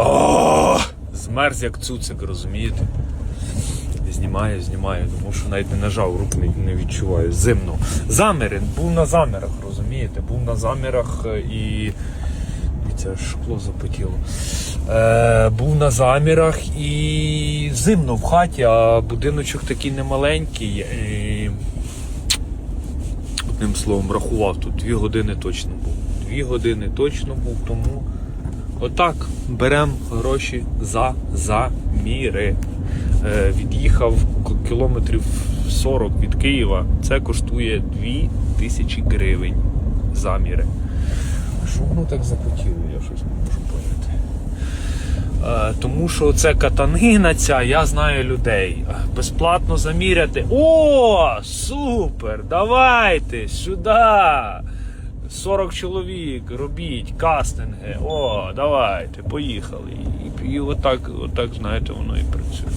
О, змерз як цуцик, розумієте? Знімаю, знімаю, тому що навіть не нажав, рук не, не відчуваю. Зимно. Заміри, був на замірах, розумієте? Був на замірах е, і. Це шкло запотіло. Е, був на замірах і зимно в хаті, а будиночок такий немаленький. І... Одним словом, рахував тут дві години точно був. Дві години точно був, тому отак беремо гроші за заміри. Е, від'їхав кілометрів 40 від Києва. Це коштує 2 тисячі гривень заміри. Що воно так запотіло, я щось не можу поняти. Е, тому що це катанина ця, я знаю людей. Е, Безплатно заміряти. О, супер! Давайте сюди! 40 чоловік, робіть кастинги. О, давайте, поїхали. І, і отак, отак, знаєте, воно і працює.